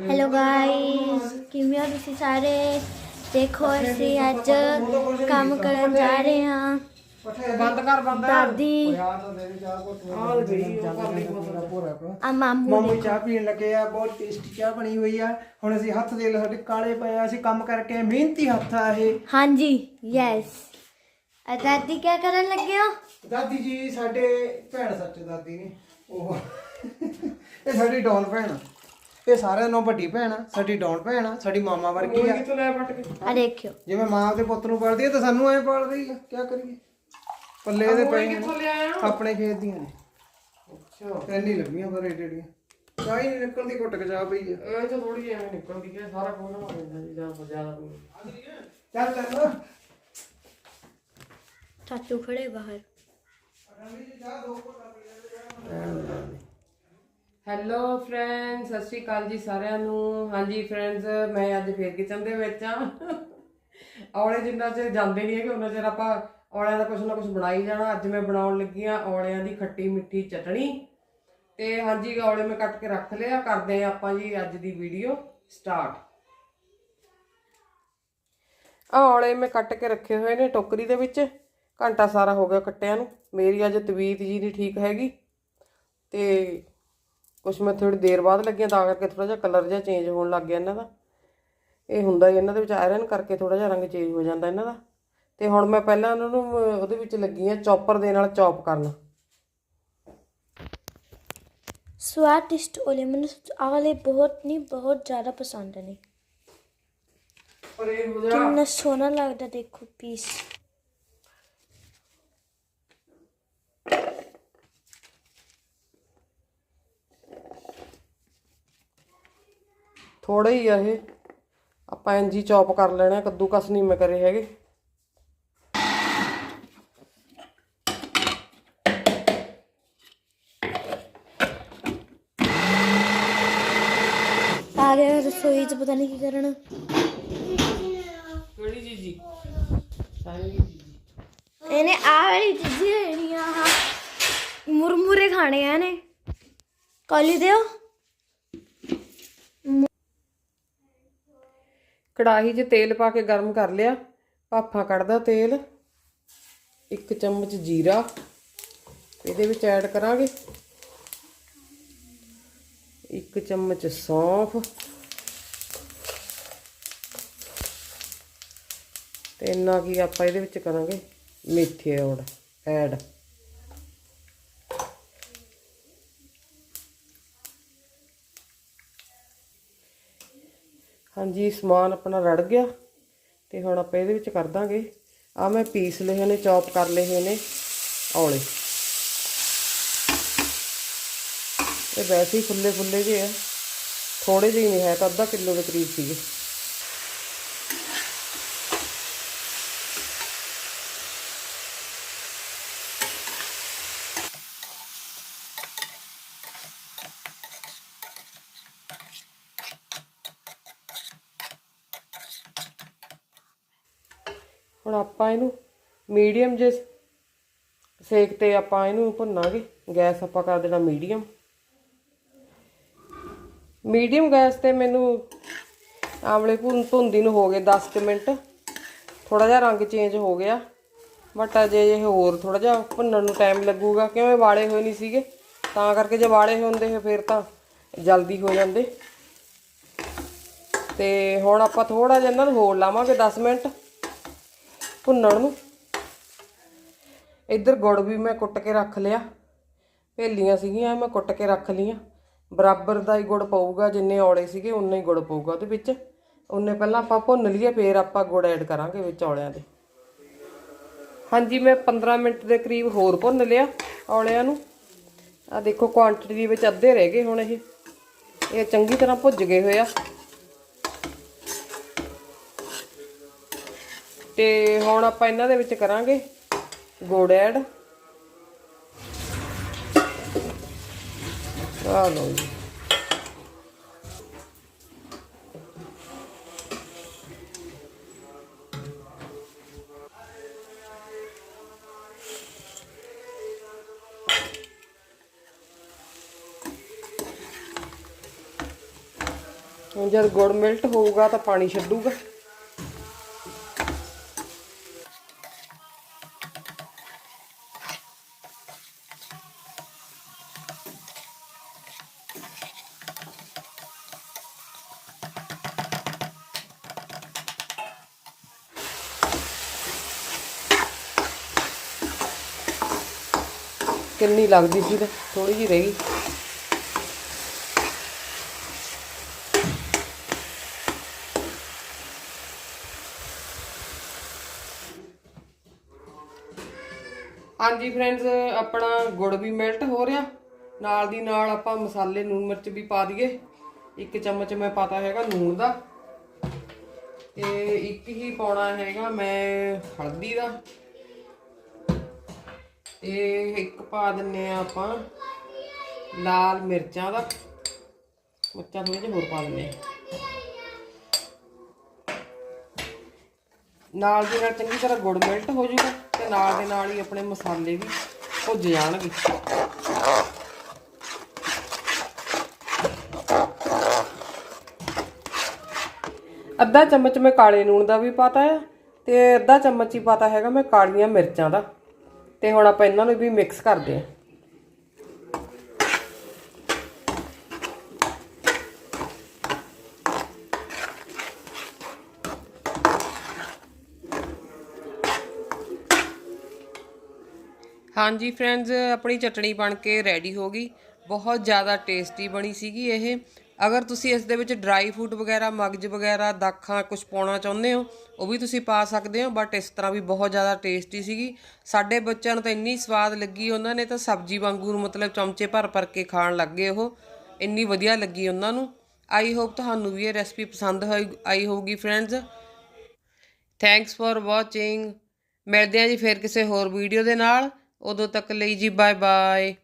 Hello guys ਕਿਵੇਂ ਹੋ ਤੁਸੀਂ ਸਾਰੇ? ਦੇਖੋ ਅਸੀਂ ਅੱਜ ਕੰਮ ਕਰਨ ਜਾ ਰਹੇ ਹਾਂ। ਬੰਦ ਕਰ ਬੰਦ। ਦਾਦੀ। ਆਲ ਗਈ ਉਹ ਕਰਨੀ ਬਹੁਤ ਆ ਮਾਮੂ ਮਾਮੂ ਚਾਹ ਪੀਣ ਲੱਗੇ ਆ ਬਹੁਤ ਟੇਸਟੀ ਚਾਹ ਬਣੀ ਹੋਈ ਆ। ਹੁਣ ਅਸੀਂ ਹੱਥ ਦੇ ਲਓ ਸਾਡੇ ਕਾਲੇ ਪਏ ਆ ਅਸੀਂ ਕੰਮ ਕਰਕੇ ਆਏ, ਮਿਹਨਤੀ ਹੱਥ ਆ ਇਹ। ਹਾਂਜੀ ਯੈਸ ਆ ਦਾਦੀ ਕੀ ਕਰਨ ਲੱਗੇ ਹੋ? ਦਾਦੀ ਜੀ ਸਾਡੇ ਭੈਣ ਸੱਚ ਦਾਦੀ ਨੇ ਉਹ ਇਹ ਸਾਡੀ ਡੌਨ ਭੈਣ ਆ। ਇਹ ਸਾਰਿਆਂ ਨਾਲੋਂ ਵੱਡੀ ਭੈਣ ਆ ਸਾਡੀ ਡੌਨ ਭੈਣ ਆ ਸਾਡੀ ਮਾਮਾ ਵਰਗੀ ਆ। ਕਿੱਥੋਂ ਲੈ ਪਟ ਕੇ? ਆ ਦੇਖਿਓ। ਜਿਵੇਂ ਮਾਂ ਆਪਦੇ ਪੁੱਤ ਨੂੰ ਪਾਲਦੀ ਆ ਤਾਂ ਸਾਨੂੰ ਐ ਪਾਲ ਰਹੀ ਆ ਕੀ ਕਰੀਏ? ਪੱਲੇ ਇਹਦੇ ਪਏ ਨੇ ਕਿੱਥੋਂ ਲਿਆਇਆ ਆਪਣੇ ਖੇਤ ਦੀਆਂ ਨੇ। ਅੱਛਾ। ਐਨੀ ਲੱਗੀਆਂ ਪਰ ਏਡੇ ਏਡੀਆਂ ਚਾਹ ਹੀ ਨਹੀਂ ਨਿਕਲਦੀ ਘੁੱਟ ਕੇ ਚਾਹ ਪਈ ਆ। ਇਹ ਤਾਂ ਥੋੜੀ ਜਿਹੀ ਐਵੇਂ ਨਿਕਲਦੀ ਹੈ ਸਾਰਾ ਕੁਝ ਨਾ ਪੈਂਦਾ ਜੀ ਜਾਂ ਜ਼ਿਆਦਾ ਕੋਈ ਚੱਲ ਚੱਲ। ਚਾਚੂ ਖੜੇ ਬਾਹਰ। ਹੈਲੋ ਫਰੈਂਡ ਸਤਿ ਸ਼੍ਰੀ ਅਕਾਲ ਜੀ ਸਾਰਿਆਂ ਨੂੰ। ਹਾਂਜੀ ਫਰੈਂਡਸ ਮੈਂ ਅੱਜ ਫੇਰ ਕਿਚਨ ਦੇ ਵਿੱਚ ਆ ਔਲੇ ਜਿੰਨਾ ਚਿਰ ਜਾਂਦੇ ਨਹੀਂ ਹੈਗੇ ਉਹਨਾਂ ਚਿਰ ਆਪਾਂ ਔਲਿਆਂ ਦਾ ਕੁਝ ਨਾ ਕੁਝ ਬਣਾਈ ਜਾਣਾ। ਅੱਜ ਮੈਂ ਬਣਾਉਣ ਲੱਗੀ ਆ ਔਲਿਆਂ ਦੀ ਖੱਟੀ ਮਿੱਠੀ ਚਟਣੀ। ਤੇ ਹਾਂਜੀ, ਔਲੇ ਮੈਂ ਕੱਟ ਕੇ ਰੱਖ ਲਿਆ। ਕਰਦੇ ਆ ਆਪਾਂ ਜੀ ਅੱਜ ਦੀ ਵੀਡੀਓ ਸਟਾਰਟ ਆ ਔਲੇ ਮੈਂ ਕੱਟ ਕੇ ਰੱਖੇ ਹੋਏ ਨੇ ਟੋਕਰੀ ਦੇ ਵਿੱਚ। ਘੰਟਾ ਸਾਰਾ ਹੋ ਗਿਆ ਕੱਟਿਆਂ ਨੂੰ। ਮੇਰੀ ਅੱਜ ਤਬੀਅਤ ਜੀ ਨਹੀਂ ਠੀਕ ਹੈਗੀ। ਤੇ ਕੁਛ ਮੈਂ ਥੋੜੀ ਦੇਰ ਬਾਅਦ ਲੱਗੀਆਂ ਤਾਂ ਕਰਕੇ ਥੋੜਾ ਜਿਹਾ ਕਲਰ ਜਿਹਾ ਚੇਂਜ ਹੋਣ ਲੱਗ ਗਿਆ ਇਹਨਾਂ ਦਾ। ਇਹ ਹੁੰਦਾ ਹੀ ਇਹਨਾਂ ਦੇ ਵਿੱਚ ਆਇਰਨ ਕਰਕੇ ਥੋੜਾ ਜਿਹਾ ਰੰਗ ਚੇਂਜ ਹੋ ਜਾਂਦਾ ਇਹਨਾਂ ਦਾ। ਤੇ ਹੁਣ ਮੈਂ ਪਹਿਲਾਂ ਉਹਨਾਂ ਨੂੰ ਉਹਦੇ ਵਿੱਚ ਲੱਗੀ ਆ ਚੌਪਰ ਦੇ ਨਾਲ ਚੌਪ ਕਰਨ। ਸਵਾਦਿਸ਼ਟ ਓਲੇ ਮੈਨੂੰ ਬਹੁਤ ਨਹੀਂ ਬਹੁਤ ਜ਼ਿਆਦਾ ਪਸੰਦ ਨੇ। ਪਰ ਇਹ ਹੋ ਕਿੰਨਾ ਸੋਹਣਾ ਲੱਗਦਾ ਦੇਖੋ ਪੀਸ ਥੋੜਾ ਹੀ ਆ ਇਹ। ਆਪਾਂ ਇੰਜ ਚੌਪ ਕਰ ਲੈਣਾ ਕੱਦੂ ਕਸ ਨਹੀਂ ਮੈਂ ਕਰੇ ਹੈਗੇ। ਆ ਗਿਆ ਰਸੋਈ 'ਚ ਪਤਾ ਨਹੀਂ ਕੀ ਕਰਨਾ। ਕਿਹੜੀ ਜੀ ਜੀ ਸਾਰੀ ਇਹਨੇ ਆ ਵਾਲੀ ਚੀਜ਼ੀ ਲੈਣੀ ਆ ਆਹ। ਮੁਰਮੁਰੇ ਖਾਣੇ ਆ ਨੇ ਕੋਲੀ ਦਿਓ। ਕੜਾਹੀ 'ਚ ਤੇਲ ਪਾ ਕੇ ਗਰਮ ਕਰ ਲਿਆ। ਭਾਫਾਂ ਕੱਢਦਾ ਤੇਲ। ਇੱਕ ਚਮਚ ਜੀਰਾ। ਇਹਦੇ ਵਿੱਚ ਐਡ ਕਰਾਂਗੇ। ਇੱਕ ਚਮਚ ਸੌਂਫ। ਤੇ ਇੰਨਾ ਕੀ ਆਪਾਂ ਇਹਦੇ ਵਿੱਚ ਕਰਾਂਗੇ। ਮੇਥੇ ਔੜ ਐਡ। ਹਾਂਜੀ, ਸਮਾਨ ਆਪਣਾ ਰੜ ਗਿਆ ਤੇ ਹੁਣ ਆਪਾਂ ਇਹਦੇ ਵਿੱਚ ਕਰ ਦਾਂਗੇ। ਆ ਮੈਂ ਪੀਸ ਲਏ ਨੇ, ਚੌਪ ਕਰ ਲਏ ਹੋਏ ਨੇ ਔਲੇ। ਇਹ ਵੈਸੇ ਹੀ ਫੁੱਲੇ ਫੁੱਲੇ ਜਿਹੇ ਆ। ਥੋੜੇ ਜਿਹੇ ਨਹੀਂ ਹੈ ਤਾਂ ਅੱਧਾ ਕਿਲੋ ਦੇ ਕਰੀਬ ਸੀਗੇ। ਹੁਣ ਆਪਾਂ ਇਹਨੂੰ ਮੀਡੀਅਮ ਜੇ ਸੇਕ ਤੇ ਆਪਾਂ ਇਹਨੂੰ ਭੁੰਨਾਂਗੇ, ਗੈਸ ਆਪਾਂ ਕਰ ਦੇਣਾ ਮੀਡੀਅਮ ਮੀਡੀਅਮ ਗੈਸ ਤੇ ਮੈਨੂੰ ਆਮਲੇ ਭੁੰਨ ਭੁੰਦੀ ਨੂੰ ਹੋ ਗਏ 10 ਕੁ ਮਿੰਟ। ਥੋੜਾ ਜਿਹਾ ਰੰਗ ਚੇਂਜ ਹੋ ਗਿਆ ਬਟ ਅਜੇ ਇਹ ਹੋਰ ਥੋੜਾ ਜਿਹਾ ਭੁੰਨਣ ਨੂੰ ਟਾਈਮ ਲੱਗੂਗਾ, ਕਿਉਂ ਵਾਲੇ ਹੋਏ ਨਹੀਂ ਸੀਗੇ? ਤਾਂ ਕਰਕੇ ਜੇ ਵਾਲੇ ਹੁੰਦੇ ਫਿਰ ਤਾਂ ਜਲਦੀ ਹੋ ਜਾਂਦੇ। ਤੇ ਹੁਣ ਆਪਾਂ ਥੋੜਾ ਜਿਹਾ ਇਹਨਾਂ ਨੂੰ ਹੋਰ ਲਾਵਾਂਗੇ 10 ਮਿੰਟ। ਭੁੰਨਣ ਨੂੰ। ਇੱਧਰ ਗੁੜ ਵੀ ਮੈਂ ਕੁੱਟ ਕੇ ਰੱਖ ਲਿਆ। ਭੇਲੀਆਂ ਸੀਗੀਆਂ ਮੈਂ ਕੁੱਟ ਕੇ ਰੱਖ ਲੀਆਂ ਬਰਾਬਰ ਦਾ ਹੀ ਗੁੜ ਪਊਗਾ, ਜਿੰਨੇ ਔਲੇ ਸੀਗੇ ਉਨਾ ਹੀ ਗੁੜ ਪਊਗਾ ਉਹਦੇ ਵਿੱਚ। ਉਹਨੇ ਪਹਿਲਾਂ ਆਪਾਂ ਭੁੰਨ ਲਈਏ, ਫੇਰ ਆਪਾਂ ਗੁੜ ਐਡ ਕਰਾਂਗੇ ਵਿੱਚ ਔਲਿਆਂ ਦੇ। ਹਾਂਜੀ, ਮੈਂ 15 ਮਿੰਟ ਦੇ ਕਰੀਬ ਹੋਰ ਭੁੰਨ ਲਿਆ ਔਲਿਆਂ ਨੂੰ। ਆ ਦੇਖੋ ਕੁਆਂਟੀਟੀ ਦੇ ਵਿੱਚ ਅੱਧੇ ਰਹਿ ਗਏ ਹੁਣ ਇਹ। ਇਹ ਚੰਗੀ ਤਰ੍ਹਾਂ ਭੁੱਜ ਗਏ ਹੋਏ ਆ। ਤੇ ਹੁਣ ਆਪਾਂ ਇਹਨਾਂ ਦੇ ਵਿੱਚ ਕਰਾਂਗੇ ਗੁੜ ਐਡ ਆ ਲਓ ਜੀ। ਜਦ ਗੁੜ ਮਿਲਟ ਹੋਊਗਾ ਤਾਂ ਪਾਣੀ ਛੱਡੂਗਾ। ਕਿੰਨੀ ਲੱਗਦੀ ਸੀ ਤੇ ਥੋੜੀ ਜਿਹੀ ਰਹਿ ਗਈ। ਹਾਂਜੀ ਫਰੈਂਡਸ ਆਪਣਾ ਗੁੜ ਵੀ ਮੈਲਟ ਹੋ ਰਿਹਾ। ਨਾਲ ਦੀ ਨਾਲ ਆਪਾਂ ਮਸਾਲੇ ਨੂਨ ਮਿਰਚ ਵੀ ਪਾ ਦਈਏ। ਇੱਕ ਚਮਚ ਮੈਂ ਪਾਤਾ ਹੈਗਾ ਨੂਣ ਦਾ। ਤੇ ਇੱਕ ਹੀ ਪਾਉਣਾ ਹੈਗਾ ਮੈਂ ਹਲਦੀ ਦਾ। ਤੇ ਇੱਕ ਪਾ ਦਿੰਨੇ ਆ ਆਪਾਂ ਲਾਲ ਮਿਰਚਾਂ ਦਾ। ਮਿਰਚਾਂ ਥੋੜੇ ਜਿਹਾ ਹੋਰ ਪਾ ਦਿੰਨੇ ਆ। ਨਾਲ ਦੀ ਨਾਲ ਚੰਗੀ ਤਰ੍ਹਾਂ ਗੁੜ ਮਿਲਟ ਹੋ ਜੂਗਾ ਤੇ ਨਾਲ ਦੇ ਨਾਲ ਹੀ ਆਪਣੇ ਮਸਾਲੇ ਵੀ ਭੁੱਜ ਜਾਣਗੇ। ਅੱਧਾ ਚਮਚ ਮੈਂ ਕਾਲੇ ਨੂਣ ਦਾ ਵੀ ਪਾਤਾ ਹੈ ਤੇ ਅੱਧਾ ਚਮਚ ਹੀ ਪਾਤਾ ਹੈਗਾ ਮੈਂ ਕਾਲੀਆਂ ਮਿਰਚਾਂ ਦਾ। ਤੇ ਹੁਣ ਆਪਾਂ ਇਹਨਾਂ ਨੂੰ ਵੀ ਮਿਕਸ ਕਰਦੇ ਹਾਂ। ਹਾਂਜੀ ਫਰੈਂਡਸ ਆਪਣੀ ਚਟਣੀ ਬਣ ਕੇ ਰੈਡੀ ਹੋ ਗਈ। ਬਹੁਤ ਜ਼ਿਆਦਾ ਟੇਸਟੀ ਬਣੀ ਸੀਗੀ ਇਹ। ਅਗਰ ਤੁਸੀਂ ਇਸ ਦੇ ਵਿੱਚ ਡਰਾਈ ਫਰੂਟ ਵਗੈਰਾ, ਮਗਜ ਵਗੈਰਾ, ਦਾਖਾਂ ਕੁਝ ਪਾਉਣਾ ਚਾਹੁੰਦੇ ਹੋ, ਉਹ ਵੀ ਤੁਸੀਂ ਪਾ ਸਕਦੇ ਹੋ ਬਟ ਇਸ ਤਰ੍ਹਾਂ ਵੀ ਬਹੁਤ ਜ਼ਿਆਦਾ ਟੇਸਟੀ ਸੀਗੀ। ਸਾਡੇ ਬੱਚਿਆਂ ਨੂੰ ਤਾਂ ਇੰਨੀ ਸਵਾਦ ਲੱਗੀ ਉਹਨਾਂ ਨੇ ਤਾਂ ਸਬਜ਼ੀ ਵਾਂਗੂ ਮਤਲਬ ਚਮਚੇ ਭਰ ਭਰ ਕੇ ਖਾਣ ਲੱਗੇ ਉਹ। ਇੰਨੀ ਵਧੀਆ ਲੱਗੀ ਉਹਨਾਂ ਨੂੰ। ਆਈ ਹੋਪ ਤੁਹਾਨੂੰ ਵੀ ਇਹ ਰੈਸਪੀ ਪਸੰਦ ਹੋਈ, ਆਈ ਹੋਊਗੀ ਫਰੈਂਡਸ ਥੈਂਕਸ ਫॉर ਵਾਚਿੰਗ ਮਿਲਦੇ ਹਾਂ ਜੀ ਫਿਰ ਕਿਸੇ ਹੋਰ ਵੀਡੀਓ ਦੇ ਨਾਲ। ਉਦੋਂ ਤੱਕ ਲਈ ਜੀ ਬਾਏ ਬਾਏ